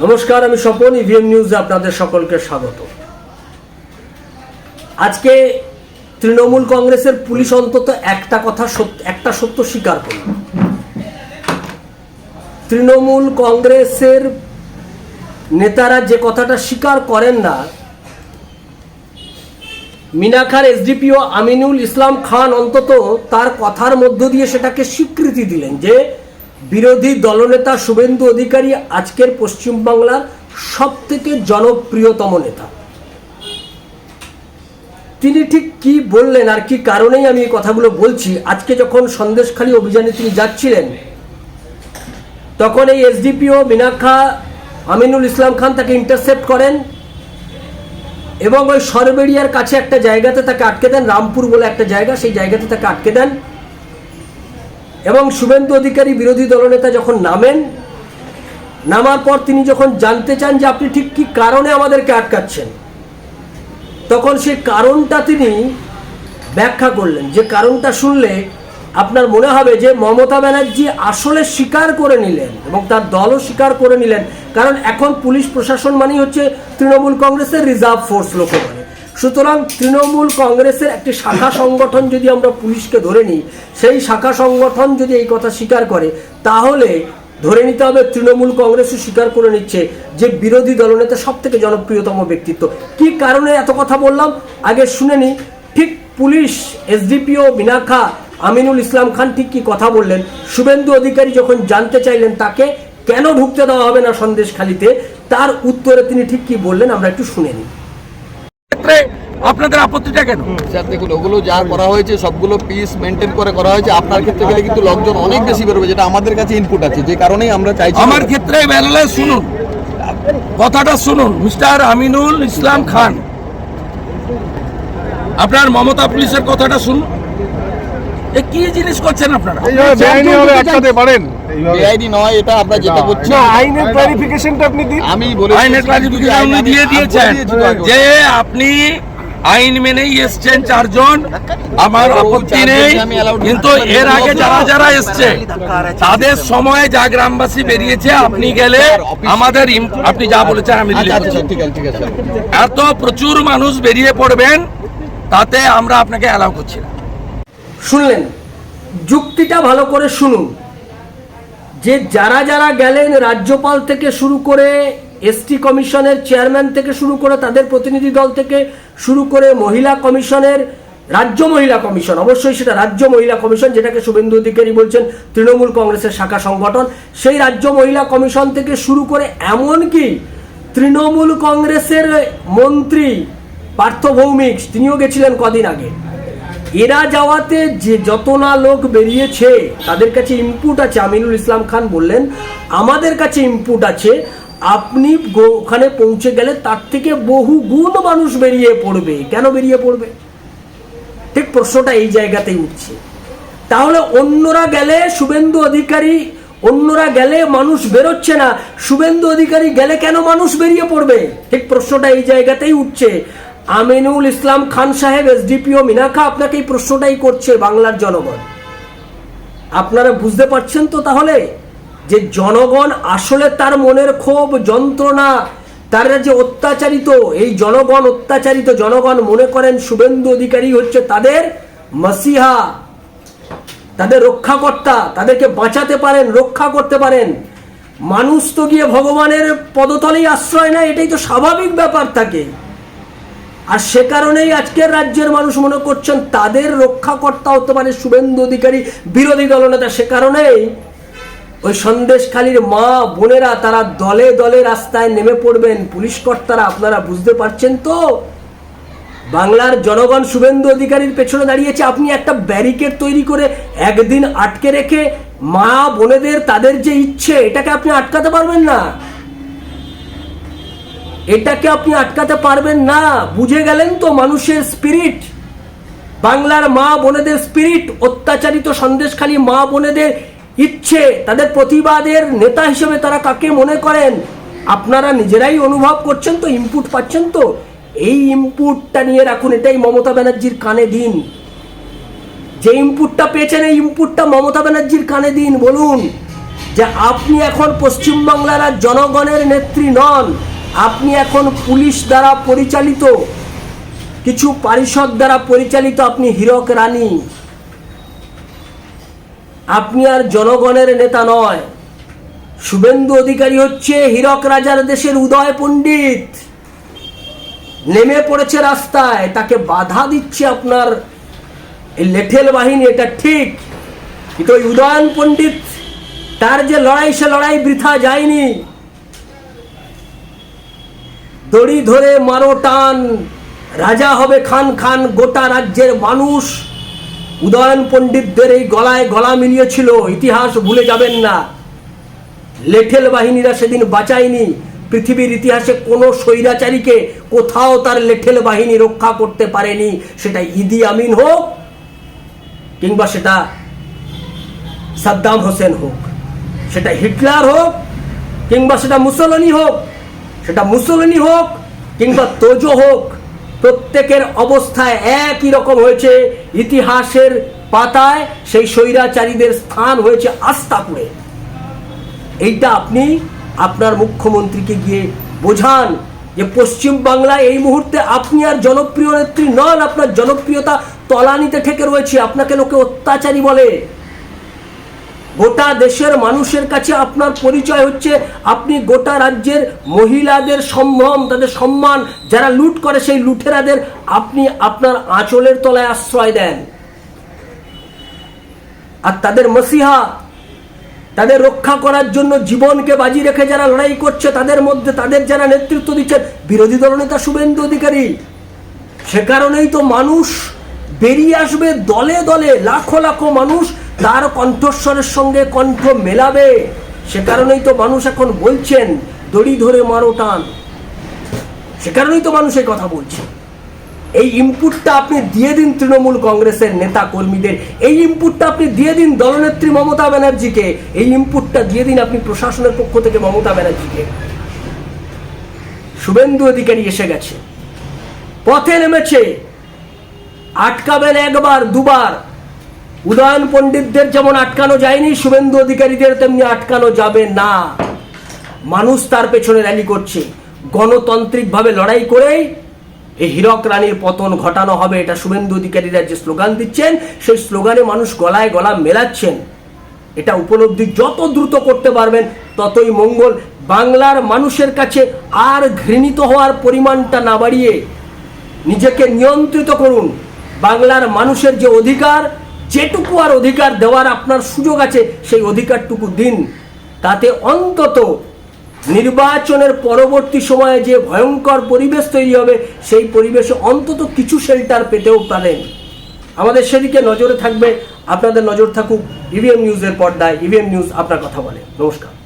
নমস্কার, আমি স্বপন ইভিএম নিউজে আপনাদের সকলকে স্বাগত। আজকে তৃণমূল কংগ্রেসের পুলিশ অন্তত একটা কথা একটা সত্য স্বীকার করল তৃণমূল কংগ্রেসের নেতারা যে কথাটা স্বীকার করেন না মিনাখার এসডিপিও আমিনুল ইসলাম খান অন্তত তার কথার মধ্য দিয়ে সেটাকে স্বীকৃতি দিলেন যে বিরোধী দলনেতা শুভেন্দু অধিকারী আজকের পশ্চিমবাংলার সব থেকে জনপ্রিয়তম নেতা। তিনি ঠিক কি বললেন আর কি কারণেই আমি এই কথাগুলো বলছি, আজকে যখন সন্দেশখালী অভিযানে তিনি যাচ্ছিলেন, তখন এই এসডিপিও মিনাখা আমিনুল ইসলাম খান তাকে ইন্টারসেপ্ট করেন এবং ওই সরবেরিয়ার কাছে একটা জায়গাতে তাকে আটকে দেন, রামপুর বলে একটা জায়গা, সেই জায়গাতে তাকে আটকে দেন। এবং শুভেন্দু অধিকারী বিরোধী দলনেতা যখন নামেন, নামার পর তিনি যখন জানতে চান যে আপনি ঠিক কি কারণে আমাদেরকে আটকাচ্ছেন, তখন সেই কারণটা তিনি ব্যাখ্যা করলেন। যে কারণটা শুনলে আপনার মনে হবে যে মমতা ব্যানার্জি আসলে স্বীকার করে নিলেন এবং তার দলও স্বীকার করে নিলেন। কারণ এখন পুলিশ প্রশাসন মানেই হচ্ছে তৃণমূল কংগ্রেসের রিজার্ভ ফোর্স লোকে বলে সুতরাং তৃণমূল কংগ্রেসের একটি শাখা সংগঠন যদি আমরা পুলিশকে ধরে নিই, সেই শাখা সংগঠন যদি এই কথা স্বীকার করে, তাহলে ধরে নিতে হবে তৃণমূল কংগ্রেসও স্বীকার করে নিচ্ছে যে বিরোধী দলনেতা সব থেকে জনপ্রিয়তম ব্যক্তিত্ব। কি কারণে এত কথা বললাম? আগে শুনে নি ঠিক পুলিশ, এসডিপিও, বিনাখা, আমিনুল ইসলাম খান ঠিক কি কথা বললেন? শুভেন্দু অধিকারী যখন জানতে চাইলেন তাকে, কেন ঢুকতে দেওয়া হবে না সন্দেশখালিতে? তার উত্তরে তিনি ঠিক কি বললেন আমরা একটু শুনে নিই। ক্ষেত্রে আপনাদের আপত্তিটা কেন? স্যার দেখুন ওগুলো যা করা হয়েছে সবগুলো পিস মেনটেন করে করা হয়েছে আপনার ক্ষেত্রে গেলে কিন্তু লোকজন অনেক বেশি বেরোবে যেটা আমাদের কাছে ইনপুট আছে যে কারণেই আমরা চাইছি আমার ক্ষেত্রে বেরোলে শুনুন। কথাটা শুনুন মিস্টার আমিনুল ইসলাম খান। আপনার মমতা পুলিশের কথাটা শুনুন। কি জিনিস করছেন আপনারা? পারেন। বেআইনি নয় এটা আমরা যেটা করছি। আইনের ক্লারিফিকেশনটা আপনি দিন। আমি বলে আইনের ক্লারিফিকেশন উনি দিয়ে দিয়েছেন যে আপনি আইন মেনেই এসছেন চারজন। আমার আপত্তি নেই কিন্তু এর আগে যারা যারা এসছে তাদের সময়ে যা গ্রামবাসী বেরিয়েছে আপনি গেলে আমাদের আপনি যা বলেছেন আমি আচ্ছা আচ্ছা করছি। ঠিক আছে ঠিক আছে। স্যার এত প্রচুর মানুষ বেরিয়ে পড়বেন তাতে আমরা আপনাকে অ্যালাউ করছি না। শুনলেন, যুক্তিটা ভালো করে শুনুন। যে যারা যারা গেলেন রাজ্যপাল থেকে শুরু করে এসটি কমিশনের চেয়ারম্যান থেকে শুরু করে তাদের প্রতিনিধি দল থেকে শুরু করে মহিলা কমিশনের, রাজ্য মহিলা কমিশন, অবশ্যই সেটা রাজ্য মহিলা কমিশন, যেটাকে শুভেন্দু অধিকারী বলছেন, তৃণমূল কংগ্রেসের শাখা সংগঠন, সেই রাজ্য মহিলা কমিশন থেকে শুরু করে এমনকি তৃণমূল কংগ্রেসের মন্ত্রী পার্থ ভৌমিক, তিনিও গেছিলেন কদিন আগে। এরা যাওয়াতে যে যত না লোক বেরিয়েছে, তাদের কাছে ইনপুট আছে। আমিনুল ইসলাম খান বললেন, আমাদের কাছে ইনপুট আছে। আপনি ওখানে পৌঁছে গেলে তার থেকে বহু গুণ মানুষ বেরিয়ে পড়বে। কেন বেরিয়ে পড়বে? ঠিক প্রশ্নটা এই জায়গাতেই উঠছে। তাহলে অন্যরা গেলে শুভেন্দু অধিকারী, অন্যরা গেলে মানুষ বেরোচ্ছে না। শুভেন্দু অধিকারী গেলে কেন মানুষ বেরিয়ে পড়বে? ঠিক প্রশ্নটা এই জায়গাতেই উঠছে। আমিনুল ইসলাম খান সাহেব এসডিপিও মিনাখা আপনাকে এই প্রশ্নটাই করছে বাংলার জনগণ। আপনারা বুঝতে পারছেন তো তাহলে? যে জনগণ আসলে তার মনের ক্ষোভ, যন্ত্রণা, তারা যে অত্যাচারিত, এই জনগণ অত্যাচারিত জনগণ মনে করেন শুভেন্দু অধিকারী হচ্ছে তাদের মাসিহা, তাদের রক্ষাকর্তা, তাদেরকে বাঁচাতে পারেন, রক্ষা করতে পারেন। মানুষ তো গিয়ে ভগবানের পদতলেই আশ্রয় নেয়, এটাই তো স্বাভাবিক ব্যাপার থাকে। আর সে কারণেই আজকের রাজ্যের মানুষ মনে করছেন তাদের রক্ষাকর্তা হতে পারে শুভেন্দু অধিকারী, বিরোধী দলনেতা সে কারণেই ওই সন্দেশখালীর মা বোনেরা তারা দলে দলে রাস্তায় নেমে পড়বেন। পুলিশ কর্তারা, আপনারা বুঝতে পারছেন তো? বাংলার জনগণ শুভেন্দু অধিকারীর পেছনে দাঁড়িয়েছে। আপনি একটা ব্যারিকেড তৈরি করে একদিন আটকে রেখে মা বোনেদের তাদের যে ইচ্ছে, এটাকে আপনি আটকাতে পারবেন না। এটাকে আপনি আটকাতে পারবেন না। বুঝে গেলেন তো মানুষের স্পিরিট বাংলার মা বোনেদের স্পিরিট অত্যাচারিত সন্দেশখালী মা বোনেদের ইচ্ছে, তাদের প্রতিবাদের নেতা হিসেবে তারা কাকে মনে করেন? আপনারা নিজেরাই অনুভব করছেন তো ইনপুট পাচ্ছেন তো? এই ইনপুটটা নিয়ে রাখুন, এটাই মমতা ব্যানার্জির কানে দিন। যে ইনপুটটা পেয়েছেন, এই ইনপুটটা মমতা ব্যানার্জির কানে দিন। বলুন যে আপনি এখন পশ্চিমবাংলার জনগণের নেত্রী নন। আপনি এখন পুলিশ দ্বারা পরিচালিত, কিছু পারিষদ দ্বারা পরিচালিত আপনি হীরক রানী। আপনি আর জনগণের নেতা নয়। শুভেন্দু অধিকারী হচ্ছে হীরক রাজার দেশের উদয় পণ্ডিত। নেমে পড়েছে রাস্তায়, তাকে বাধা দিচ্ছে আপনার এই লেঠেল বাহিনী, এটা ঠিক। কিন্তু ওই উদয়ন পণ্ডিত, তার যে লড়াই, সে লড়াই বৃথা যায়নি। দড়ি ধরে মারো টান। রাজা হবে খান খান, গোটা রাজ্যের মানুষ। উদয়ন পণ্ডিতদের এই গলায় গলা মিলিয়েছিল, ইতিহাস ভুলে যাবেন না। লেঠেল বাহিনীরা সেদিন বাঁচায়নি। পৃথিবীর ইতিহাসে কোনো স্বৈরাচারীকে কোথাও তার লেঠেল বাহিনী রক্ষা করতে পারেনি। সেটা ইদি আমিন হোক, কিংবা সেটা সাদ্দাম হোসেন হোক, সেটা হিটলার হোক, কিংবা সেটা মুসলনি হোক সেটা মুসলনি হোক কিংবা তোজো হোক, প্রত্যেকের অবস্থায় একই রকম হয়েছে। ইতিহাসের পাতায় সেই স্বৈরাচারীদের স্থান হয়েছে আস্তাপুরে এইটা আপনি আপনার মুখ্যমন্ত্রীকে গিয়ে বোঝান যে পশ্চিম বাংলায় এই মুহূর্তে আপনি আর জনপ্রিয় নেত্রী নন, আপনার জনপ্রিয়তা তলানিতে ঠেকে রয়েছে, আপনাকে লোকে অত্যাচারী বলে। গোটা দেশের মানুষের কাছে আপনার পরিচয় হচ্ছে, আপনি গোটা রাজ্যের মহিলাদের সম্ভ্রম, তাদের সম্মান, যারা লুট করে সেই লুটেরাদের আপনি আপনার আঁচলের তলায় আশ্রয় দেন। আর তাদের মসিহা, তাদের রক্ষা করার জন্য জীবনকে বাজি রেখে যারা লড়াই করছে, তাদের মধ্যে তাদের যারা নেতৃত্ব দিচ্ছেন, বিরোধী দলনেতা শুভেন্দু অধিকারী। সে কারণেই তো মানুষ বেরিয়ে আসবে দলে দলে, লাখো লাখো মানুষ তার কণ্ঠস্বরের সঙ্গে কণ্ঠ মেলাবে। সে কারণেই তো মানুষ এখন বলছেন, দড়ি ধরে মারো টান। সে কারণেই তো মানুষ এই কথা বলছে। এই ইনপুটটা আপনি দিয়ে দিন তৃণমূল কংগ্রেসের নেতা কর্মীদের। এই ইনপুটটা আপনি দিয়ে দিন দলনেত্রী মমতা ব্যানার্জিকে। এই ইনপুটটা দিয়ে দিন আপনি প্রশাসনের পক্ষ থেকে মমতা ব্যানার্জিকে। শুভেন্দু অধিকারী এসে গেছে। পথে নেমেছে। আটকাবেন একবার, দুবার। উদয়ন পণ্ডিতদের যেমন আটকানো যায়নি, শুভেন্দু অধিকারীদের তেমনি আটকানো যাবে না। মানুষ তার পেছনে র্যালি করছে। গণতান্ত্রিকভাবে লড়াই করেই এই হীরক রানীর পতন ঘটানো হবে, এটা শুভেন্দু অধিকারীরা যে স্লোগান দিচ্ছেন, সেই স্লোগানে মানুষ গলায় গলা মেলাচ্ছেন। এটা উপলব্ধি যত দ্রুত করতে পারবেন, ততই মঙ্গল। বাংলার মানুষের কাছে আর ঘৃণিত হওয়ার পরিমাণটা না বাড়িয়ে নিজেকে নিয়ন্ত্রিত করুন। বাংলার মানুষের যে অধিকার যেটুকু আর অধিকার দেওয়ার আপনার সুযোগ আছে, সেই অধিকারটুকু দিন। তাতে অন্তত নির্বাচনের পরবর্তী সময়ে যে ভয়ঙ্কর পরিবেশ তৈরি হবে, সেই পরিবেশে অন্তত কিছু শেল্টার পেতেও পারেন। আমাদের সেদিকে নজরে থাকবে। আপনাদের নজর থাকুক ইভিএম নিউজের পর্দায়। ইভিএম নিউজ আপনার কথা বলে। নমস্কার।